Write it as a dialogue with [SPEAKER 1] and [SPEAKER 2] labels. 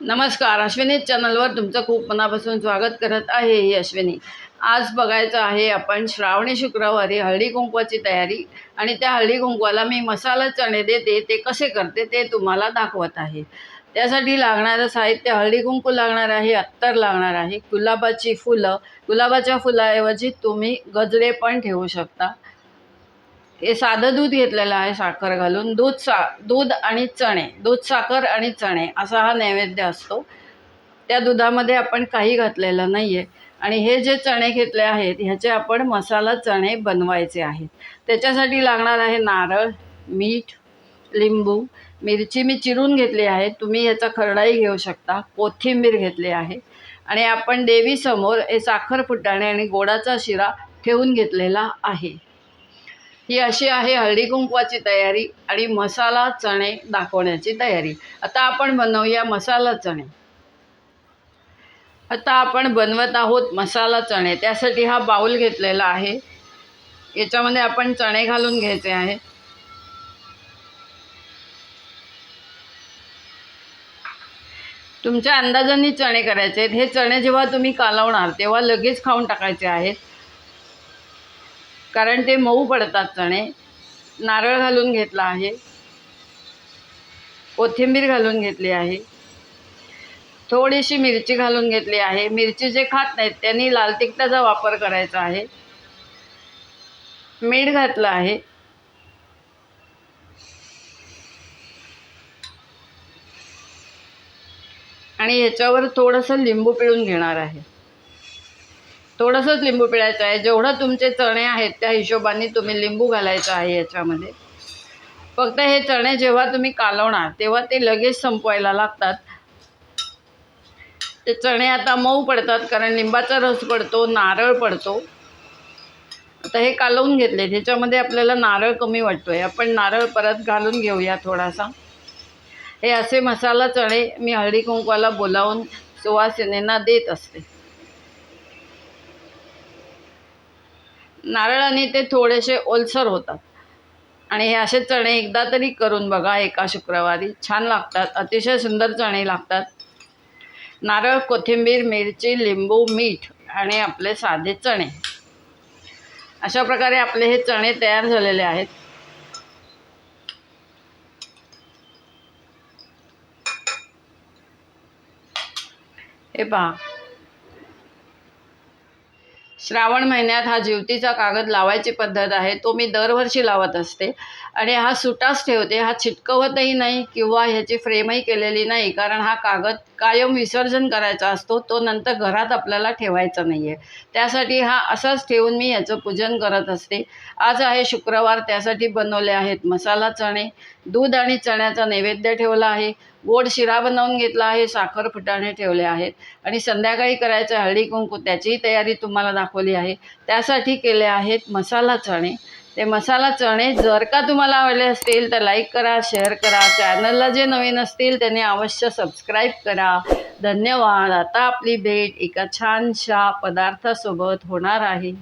[SPEAKER 1] नमस्कार अश्विनी चॅनलवर तुमचं खूप मनापासून स्वागत करत आहे ही अश्विनी. आज बघायचं आहे आपण श्रावणी शुक्रवारी हळदी कुंकवाची तयारी आणि त्या हळदी कुंकवाला मी मसाला चणे देते ते कसे करते ते तुम्हाला दाखवत आहे. त्यासाठी लागणारं साहित्य हळदी कुंकू लागणार आहे अत्तर लागणार आहे. गुलाबाची फुलं गुलाबाच्या फुलाऐवजी तुम्ही गजरे पण ठेवू शकता. हे साधं दूध घेतलेलं आहे साखर घालून. दूध सा दूध आणि चणे. दूध साखर आणि चणे असा हा नैवेद्य असतो. त्या दुधामध्ये आपण काही घातलेलं नाही आहे आणि हे जे चणे घेतले आहेत ह्याचे आपण मसाला चणे बनवायचे आहेत. त्याच्यासाठी लागणार आहे नारळ मीठ लिंबू. मिरची मी चिरून घेतली आहे. तुम्ही ह्याचा खरडाही घेऊ शकता. कोथिंबीर घेतली आहे. आणि आपण देवीसमोर हे साखर फुटाणे आणि गोडाचा शिरा ठेवून घेतलेला आहे. ही अशी आहे हळदी कुंकवाची तयारी आणि मसाला चणे दाखवण्याची तयारी. आता आपण बनवूया मसाला चणे. आता आपण बनवत आहोत मसाला चणे. त्यासाठी हा बाऊल घेतलेला आहे. याच्यामध्ये आपण चणे घालून घ्यायचे आहे. तुमच्या अंदाजाने चणे करायचे आहेत. हे चणे जेव्हा तुम्ही कालवणार तेव्हा लगेच खाऊन टाकायचे आहेत. कारण ते मऊ पडतात चणे. नारळ घालून घेतला आहे. कोथिंबीर घालून घेतली आहे. थोडीशी मिरची घालून घेतली आहे. मिरची जे खात नाहीत त्यांनी लाल तिखटाचा वापर करायचा आहे. मीठ घातलं आहे. आणि ह्याच्यावर थोडंसं लिंबू पिळून घेणार आहे. थोडंसंच लिंबू पिळायचं आहे. जेवढं तुमचे चणे आहेत त्या हिशोबाने तुम्ही लिंबू घालायचं आहे याच्यामध्ये. फक्त हे चणे जेव्हा तुम्ही कालवणार तेव्हा ते लगेच संपवायला लागतात. ते चणे आता मऊ पडतात कारण लिंबाचा रस पडतो नारळ पडतो. आता हे कालवून घेतले ह्याच्यामध्ये आपल्याला नारळ कमी वाटतो आहे आपण नारळ परत घालून घेऊया थोडासा. हे असे मसाला चणे मी हळदी कुंकवाला बोलावून सुवासिनींना देत असते. नारळाने ते थोडेसे ओलसर होतात. आणि हे असे चणे एकदा तरी करून बघा एका शुक्रवारी. छान लागतात अतिशय सुंदर चणे लागतात. नारळ कोथिंबीर मिरची लिंबू मीठ आणि आपले साधे चणे. अशा प्रकारे आपले हे चणे तयार झालेले आहेत. हे पहा श्रावण महिन्यात हा जीवतीचा कागद लावायची पद्धत आहे. तो मी दरवर्षी लावत असते. आणि हा सुटाच ठेवते. हा चिटकवतही नाही किंवा ह्याची फ्रेमही केलेली नाही. कारण हा कागद कायम विसर्जन करायचा असतो. तो नंतर घरात आपल्याला ठेवायचा नाही आहे त्यासाठी हा असाच ठेवून मी याचं पूजन करत असते. आज आहे शुक्रवार. त्यासाठी बनवले आहेत मसाला चणे. दूध आणि चण्याचा नैवेद्य ठेवला आहे. गोड शिरा बनवून घेतला आहे साखर फुटाणे ठेवले आहेत. आणि संध्याकाळी करायचं हळदी कुंकू त्याचीही तयारी तुम्हाला दाखवली आहे. त्यासाठी केले आहेत मसाला चणे. ते मसाला चणे जर का तुम्हाला आवडले असतील तर लाईक करा शेअर करा. चॅनलला जे नवीन असतील त्यांनी अवश्य सबस्क्राईब करा. धन्यवाद. आता आपली भेट एका छानशा पदार्थासोबत होणार आहे.